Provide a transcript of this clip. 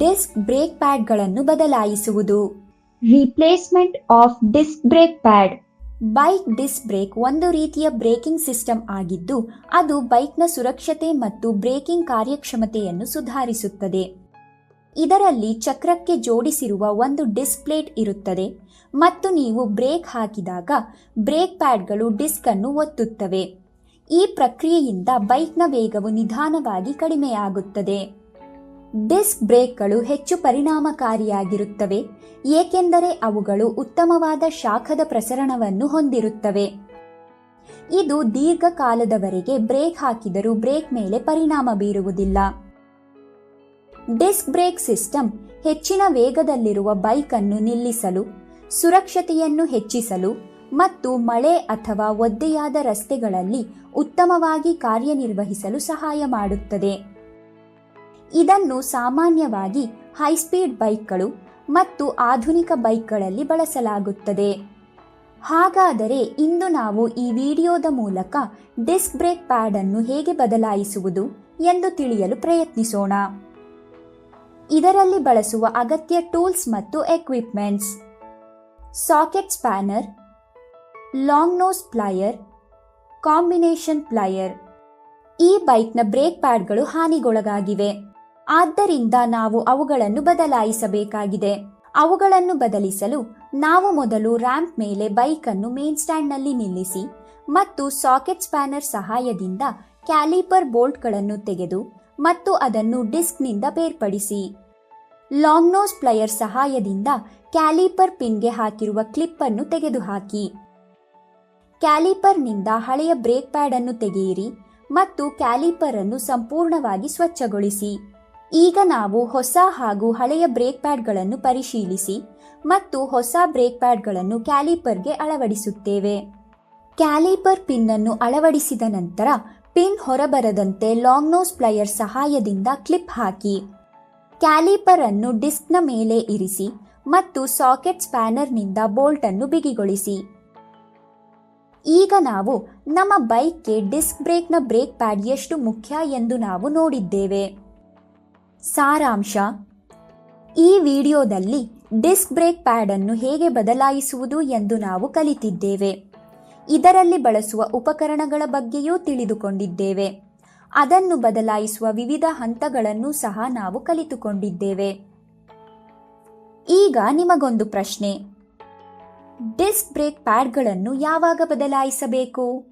Disc brake ಪ್ಯಾಡ್ಗಳನ್ನು ಬದಲಾಯಿಸುವುದು. Replacement of disc brake pad bike disc brake ಒಂದು ರೀತಿಯ ಬ್ರೇಕಿಂಗ್ ಸಿಸ್ಟಮ್ ಆಗಿದ್ದು ಅದು ಬೈಕ್ನ ಸುರಕ್ಷತೆ ಮತ್ತು ಬ್ರೇಕಿಂಗ್ ಕಾರ್ಯಕ್ಷಮತೆಯನ್ನು ಸುಧಾರಿಸುತ್ತದೆ. ಇದರಲ್ಲಿ ಚಕ್ರಕ್ಕೆ ಜೋಡಿಸಿರುವ ಒಂದು ಡಿಸ್ಕ್ ಪ್ಲೇಟ್ ಇರುತ್ತದೆ ಮತ್ತು ನೀವು ಬ್ರೇಕ್ ಹಾಕಿದಾಗ ಬ್ರೇಕ್ ಪ್ಯಾಡ್ಗಳು ಡಿಸ್ಕ್ ಅನ್ನು ಒತ್ತುತ್ತವೆ. ಈ ಪ್ರಕ್ರಿಯೆಯಿಂದ ಬೈಕ್ನ ವೇಗವು ನಿಧಾನವಾಗಿ ಕಡಿಮೆಯಾಗುತ್ತದೆ. ಡಿಸ್ಕ್ ಬ್ರೇಕ್ಗಳು ಹೆಚ್ಚು ಪರಿಣಾಮಕಾರಿಯಾಗಿರುತ್ತವೆ, ಏಕೆಂದರೆ ಅವುಗಳು ಉತ್ತಮವಾದ ಶಾಖದ ಪ್ರಸರಣವನ್ನು ಹೊಂದಿರುತ್ತವೆ. ಇದು ದೀರ್ಘಕಾಲದವರೆಗೆ ಬ್ರೇಕ್ ಹಾಕಿದರೂ ಬ್ರೇಕ್ ಮೇಲೆ ಪರಿಣಾಮ ಬೀರುವುದಿಲ್ಲ. ಡಿಸ್ಕ್ ಬ್ರೇಕ್ ಸಿಸ್ಟಮ್ ಹೆಚ್ಚಿನ ವೇಗದಲ್ಲಿರುವ ಬೈಕ್ ಅನ್ನು ನಿಲ್ಲಿಸಲು, ಸುರಕ್ಷತೆಯನ್ನು ಹೆಚ್ಚಿಸಲು ಮತ್ತು ಮಳೆ ಅಥವಾ ಒದ್ದೆಯಾದ ರಸ್ತೆಗಳಲ್ಲಿ ಉತ್ತಮವಾಗಿ ಕಾರ್ಯನಿರ್ವಹಿಸಲು ಸಹಾಯ ಮಾಡುತ್ತದೆ. ಇದನ್ನು ಸಾಮಾನ್ಯವಾಗಿ ಹೈಸ್ಪೀಡ್ ಬೈಕ್ಗಳು ಮತ್ತು ಆಧುನಿಕ ಬೈಕ್ಗಳಲ್ಲಿ ಬಳಸಲಾಗುತ್ತದೆ. ಹಾಗಾದರೆ ಇಂದು ನಾವು ಈ ವಿಡಿಯೋದ ಮೂಲಕ ಡಿಸ್ಕ್ ಬ್ರೇಕ್ ಪ್ಯಾಡ್ ಅನ್ನು ಹೇಗೆ ಬದಲಾಯಿಸುವುದು ಎಂದು ತಿಳಿಯಲು ಪ್ರಯತ್ನಿಸೋಣ. ಇದರಲ್ಲಿ ಬಳಸುವ ಅಗತ್ಯ ಟೂಲ್ಸ್ ಮತ್ತು equipments. Socket spanner, long nose plier, combination plier. ಈ ಬೈಕ್ನ ಬ್ರೇಕ್ ಪ್ಯಾಡ್ಗಳು ಹಾನಿಗೊಳಗಾಗಿವೆ. ಆದ್ದರಿಂದ ನಾವು ಅವುಗಳನ್ನು ಬದಲಾಯಿಸಬೇಕಾಗಿದೆ. ಅವುಗಳನ್ನು ಬದಲಿಸಲು ನಾವು ಮೊದಲು ರ್ಯಾಂಪ್ ಮೇಲೆ ಬೈಕ್ ಅನ್ನು ಮೇನ್ ಸ್ಟ್ಯಾಂಡ್ನಲ್ಲಿ ನಿಲ್ಲಿಸಿ ಮತ್ತು ಸಾಕೆಟ್ ಸ್ಪ್ಯಾನರ್ ಸಹಾಯದಿಂದ ಕ್ಯಾಲಿಪರ್ ಬೋಲ್ಟ್ಗಳನ್ನು ತೆಗೆದು ಮತ್ತು ಅದನ್ನು ಡಿಸ್ಕ್ನಿಂದ ಬೇರ್ಪಡಿಸಿ. ಲಾಂಗ್ ನೋಸ್ ಪ್ಲೈಯರ್ ಸಹಾಯದಿಂದ ಕ್ಯಾಲಿಪರ್ ಪಿನ್ಗೆ ಹಾಕಿರುವ ಕ್ಲಿಪ್ ಅನ್ನು ತೆಗೆದುಹಾಕಿ. ಕ್ಯಾಲಿಪರ್ನಿಂದ ಹಳೆಯ ಬ್ರೇಕ್ ಪ್ಯಾಡ್ ಅನ್ನು ತೆಗೆಯಿರಿ ಮತ್ತು ಕ್ಯಾಲಿಪರ್ ಅನ್ನು ಸಂಪೂರ್ಣವಾಗಿ ಸ್ವಚ್ಛಗೊಳಿಸಿ. ಈಗ ನಾವು ಹೊಸ ಹಾಗೂ ಹಳೆಯ ಬ್ರೇಕ್ ಪ್ಯಾಡ್ಗಳನ್ನು ಪರಿಶೀಲಿಸಿ ಮತ್ತು ಹೊಸ ಬ್ರೇಕ್ ಪ್ಯಾಡ್ಗಳನ್ನು ಕ್ಯಾಲಿಪರ್ಗೆ ಅಳವಡಿಸುತ್ತೇವೆ. ಕ್ಯಾಲಿಪರ್ ಪಿನ್ ಅನ್ನು ಅಳವಡಿಸಿದ ನಂತರ ಪಿನ್ ಹೊರಬರದಂತೆ ಲಾಂಗ್ ನೋಸ್ ಪ್ಲೈಯರ್ ಸಹಾಯದಿಂದ ಕ್ಲಿಪ್ ಹಾಕಿ. ಕ್ಯಾಲಿಪರ್ ಅನ್ನು ಡಿಸ್ಕ್ನ ಮೇಲೆ ಇರಿಸಿ ಮತ್ತು ಸಾಕೆಟ್ ಸ್ಪ್ಯಾನರ್ನಿಂದ ಬೋಲ್ಟ್ ಅನ್ನು ಬಿಗಿಗೊಳಿಸಿ. ಈಗ ನಾವು ನಮ್ಮ ಬೈಕ್ಗೆ ಡಿಸ್ಕ್ ಬ್ರೇಕ್ನ ಬ್ರೇಕ್ ಪ್ಯಾಡ್ ಎಷ್ಟು ಮುಖ್ಯ ಎಂದು ನಾವು ನೋಡಿದ್ದೇವೆ. ಸಾರಾಂಶ. ಈ ವಿಡಿಯೋದಲ್ಲಿ ಡಿಸ್ಕ್ ಬ್ರೇಕ್ ಪ್ಯಾಡ್ ಅನ್ನು ಹೇಗೆ ಬದಲಾಯಿಸುವುದು ಎಂದು ನಾವು ಕಲಿತಿದ್ದೇವೆ. ಇದರಲ್ಲಿ ಬಳಸುವ ಉಪಕರಣಗಳ ಬಗ್ಗೆಯೂ ತಿಳಿದುಕೊಂಡಿದ್ದೇವೆ. ಅದನ್ನು ಬದಲಾಯಿಸುವ ವಿವಿಧ ಹಂತಗಳನ್ನು ಸಹ ನಾವು ಕಲಿತುಕೊಂಡಿದ್ದೇವೆ. ಈಗ ನಿಮಗೊಂದು ಪ್ರಶ್ನೆ. ಡಿಸ್ಕ್ ಬ್ರೇಕ್ ಪ್ಯಾಡ್ಗಳನ್ನು ಯಾವಾಗ ಬದಲಾಯಿಸಬೇಕು?